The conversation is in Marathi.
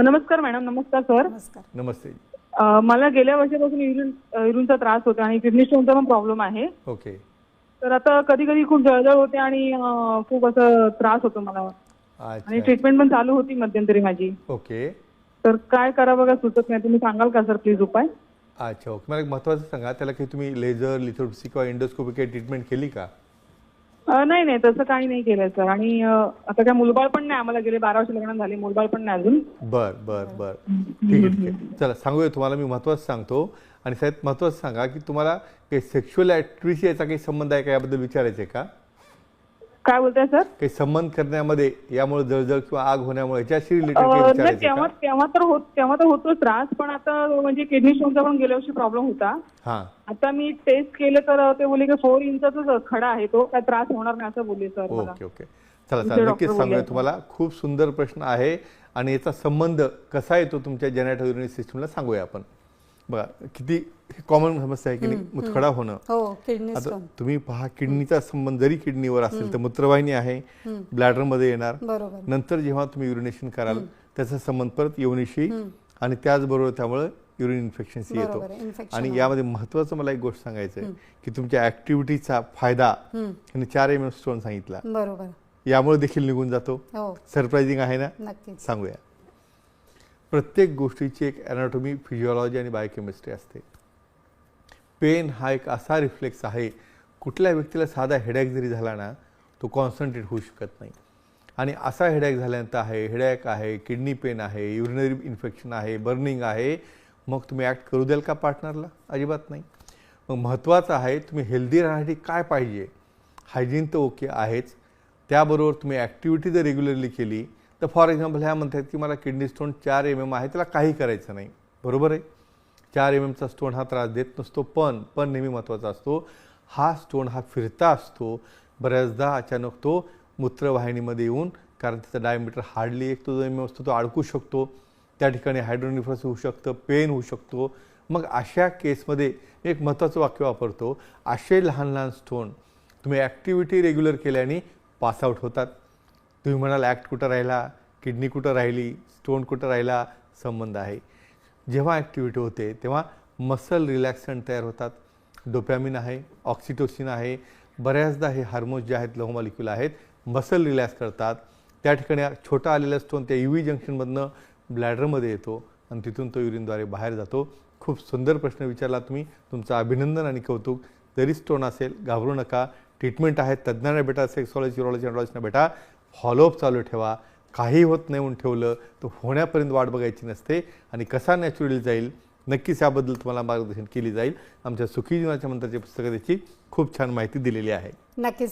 नमस्कार मॅडम नमस्कार सर. नमस्कार. नमस्ते. अ, मला गेल्या वर्षापासून युरिन युरिनचा त्रास होता आणि किडनी स्टोनचा पण प्रॉब्लेम आहे. ओके. तर आता कधी कधी खूप जळजळ होते आणि अ, खूप असं त्रास होतो मला. आणि अच्छा. ट्रीटमेंट पण चालू होती मध्यंतरी माझी. ओके. तर काय करावं का सुचत नाही तुम्ही सांगाल का सर प्लीज उपाय? अच्छा ओके. मला एक महत्त्वाचं सांगा त्याला काही तुम्ही लेझर लिथोप्सी किंवा इंडोस्कोपी काही ट्रीटमेंट केली का? नाही नाही तसं काही नाही केलंय सर. आणि आता काय मुलबाळ पण नाही आम्हाला गेले बारा वर्ष लग्न झाले मुलबाळ पण नाही अजून. बर बर बर. ठीक आहे ठीक आहे. चला सांगूया तुम्हाला मी महत्त्वाचं सांगतो. आणि साहेब महत्त्वाचं सांगा की तुम्हाला काही सेक्शुअल ॲक्टिव्हिटी याचा काही संबंध आहे का? याबद्दल विचारायचं आहे का? काय बोलताय सर? काही संबंध करण्यामध्ये यामुळे जळजळ किंवा आग होण्यामुळे याच्याशी रिलेटेड तेव्हा तेव्हा तर होत तेव्हा तर होतोच त्रास पण आता म्हणजे किडनी स्टोनचा पण गेल्या वर्षी प्रॉब्लेम होता. हां. आता मी टेस्ट केलं तर ते बोलले की फोर इंचाचाच खडा आहे तो काय त्रास होणार नाही असं बोलले सर ओके ओके. चला चला डॉक्टर नक्कीच सांगूया. तुम्हाला. खूप सुंदर प्रश्न आहे आणि याचा संबंध कसा येतो तुमच्या जेनेटल युरिनरी सिस्टमला सांगूया आपण. बघा किती कॉमन समस्या आहे की नाही? मुतखडा होणं. हो आता तुम्ही पहा किडनीचा संबंध जरी किडनीवर असेल तर मूत्रवाहिनी आहे ब्लॅडरमध्ये येणार. बरोबर. नंतर जेव्हा तुम्ही युरिनेशन कराल त्याचा संबंध परत येवणीशी आणि त्याचबरोबर त्यामुळे युरिन इन्फेक्शन येतो. आणि यामध्ये महत्वाचं मला एक गोष्ट सांगायचं आहे की तुमच्या ऍक्टिव्हिटीचा फायदा चार एम एम स्टोन सांगितला. यामुळे देखील निघून जातो. हो. सरप्राइझिंग आहे ना? सांगूया. प्रत्येक गोष्टीची एक ॲनाटॉमी फिजिओलॉजी आणि बायोकेमिस्ट्री असते. पेन हा एक असा रिफ्लेक्स आहे कुठल्या व्यक्तीला साधा हेडॅक जरी झाला ना तो कॉन्सन्ट्रेट होऊ शकत नाही. आणि असा हेडॅक झाल्यानंतर आहे हेडॅक आहे किडनी पेन आहे युरिनरी इन्फेक्शन आहे बर्निंग आहे मग तुम्ही ॲक्ट करू द्याल का पार्टनरला अजिबात नाही. मग महत्त्वाचं आहे तुम्ही हेल्दी राहण्यासाठी काय पाहिजे? हायजीन तर ओके आहेच. त्याबरोबर तुम्ही ॲक्टिव्हिटी जर रेग्युलरली केली तर फॉर एक्झाम्पल ह्या म्हणतात की मला किडनी स्टोन चार एम एम आहे त्याला काही करायचं नाही. बरोबर आहे? चार एम एमचा स्टोन हा त्रास देत नसतो पण पण नेहमी महत्त्वाचा असतो हा स्टोन हा फिरता असतो. बऱ्याचदा अचानक तो मूत्रवाहिनीमध्ये येऊन कारण त्याचा डायमीटर हार्डली एक तो जो एम एम असतो तो अडकू शकतो. त्या ठिकाणी हायड्रोनिफ्रस होऊ शकतं पेन होऊ शकतो. मग अशा केसमध्ये मी एक महत्त्वाचं वाक्य वापरतो असे लहान लहान स्टोन तुम्ही ॲक्टिव्हिटी रेग्युलर केल्याने पासआउट होतात. तुम्ही म्हणाल ॲक्ट कुठं राहिला किडनी कुठं राहिली स्टोन कुठं राहिला संबंध आहे. जेव्हा ॲक्टिव्हिटी होते तेव्हा मसल रिलॅक्संट तयार होतात. डोपॅमिन आहे ऑक्सिटोसिन आहे बऱ्याचदा हे हार्मोन्स जे आहेत लहोमॉलिक्युल आहेत मसल रिलॅक्स करतात. त्या ठिकाणी छोटा आलेला स्टोन त्या यू जंक्शनमधनं ब्लॅडरमध्ये येतो आणि तिथून तो युरिनद्वारे बाहेर जातो. खूप सुंदर प्रश्न विचारला तुम्ही. तुमचं अभिनंदन आणि कौतुक. जरी स्टोन असेल घाबरू नका. ट्रीटमेंट आहे तज्ज्ञांना भेटा सेक्सॉलॉजी युरोलॉजी अँड्रॉलॉजीना भेटा. फॉलोअप चालू ठेवा. काही होत नाही म्हणून ठेवलं तर होण्यापर्यंत वाट बघायची नसते. आणि कसा नॅचरली जाईल नक्कीच याबद्दल तुम्हाला मार्गदर्शन केली जाईल. आमच्या सुखी जीवनाच्या मंत्राच्या पुस्तकात याची खूप छान माहिती दिलेली आहे. नक्कीच.